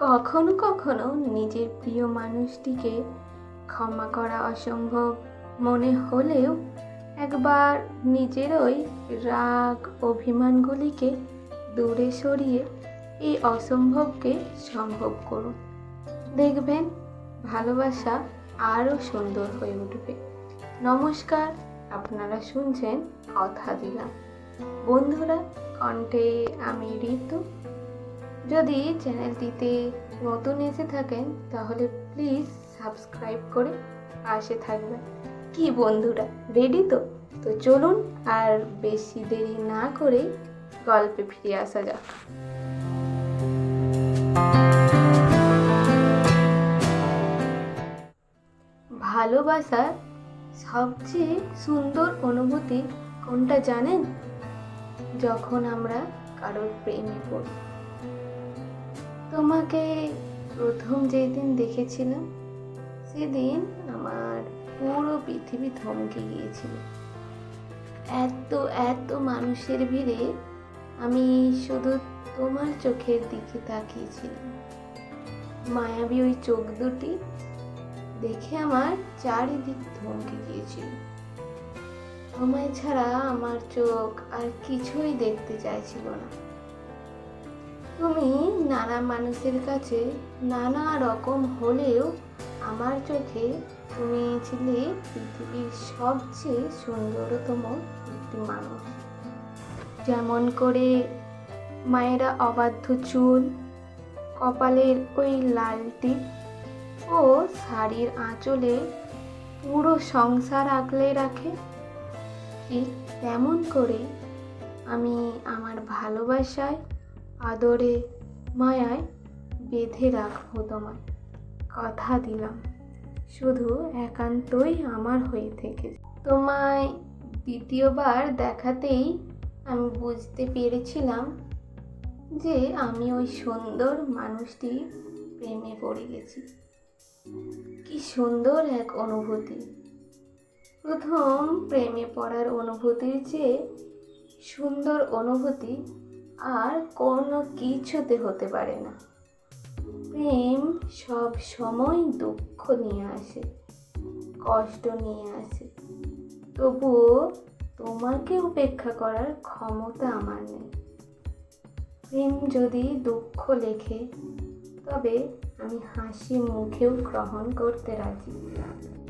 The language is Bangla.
কখনো কখনো নিজের প্রিয় মানুষটিকে ক্ষমা করা অসম্ভব। মনে হলেও একবার নিজেরই রাগ অভিমানগুলিকে দূরে সরিয়ে এই অসম্ভবকে সম্ভব করুন। দেখবেন ভালোবাসা আরও সুন্দর হয়ে উঠবে। নমস্কার, আপনারা শুনছেন কথা দিলাম। বন্ধুরা, কণ্ঠে আমি ঋতু। যদি চ্যানেলটিতে নতুন এসে থাকেন, তাহলে প্লিজ সাবস্ক্রাইব করে পাশে থাকবেন। কি বন্ধুরা রেডি তো? তো চলুন আর বেশি দেরি না করে গল্পে ফিরে আসা যাক। ভালোবাসার সবচেয়ে সুন্দর অনুভূতি কোনটা জানেন? যখন আমরা কারোর প্রেমে পড়ি। তোমাকে প্রথম যেদিন দেখেছিলাম, সেদিন আমার পুরো পৃথিবী থমকে গিয়েছিল। এত এত মানুষের ভিড়ে আমি শুধু তোমার চোখের দিকে তাকিয়েছিলাম। মায়াবী ওই চোখ দুটি দেখে আমার চারিদিক থমকে গিয়েছিল। তোমায় ছাড়া আমার চোখ আর কিছুই দেখতে চাইছিল না। তুমি নানা মানুষের কাছে নানা রকম হলেও আমার চোখে তুমি ছিলে পৃথিবীর সবচেয়ে সুন্দরতম একটি মানুষ। যেমন করে মায়েরা অবাধ্য চুল, কপালের ওই লালটি ও শাড়ির আঁচলে পুরো সংসার আগলে রাখে। ঠিক তেমন করে আমি আমার ভালোবাসায় আদরে মায়ায় বেঁধে রাখব তোমায়। কথা দিলাম। শুধু একান্তই আমার হয়ে থেকে তোমায় দ্বিতীয়বার দেখাতেই আমি বুঝতে পেরেছিলাম যে আমি ওই সুন্দর মানুষটি প্রেমে পড়ে গেছি। কি সুন্দর এক অনুভূতি। প্রথম প্রেমে পড়ার অনুভূতির চেয়ে সুন্দর অনুভূতি আর কোনো কিছুতে হতে পারে না। প্রেম সব সময় দুঃখ নিয়ে আসে, কষ্ট নিয়ে আসে। তবুও তোমাকে উপেক্ষা করার ক্ষমতা আমার নেই। প্রেম যদি দুঃখ লেখে, তবে আমি হাসি মুখেও গ্রহণ করতে রাজি।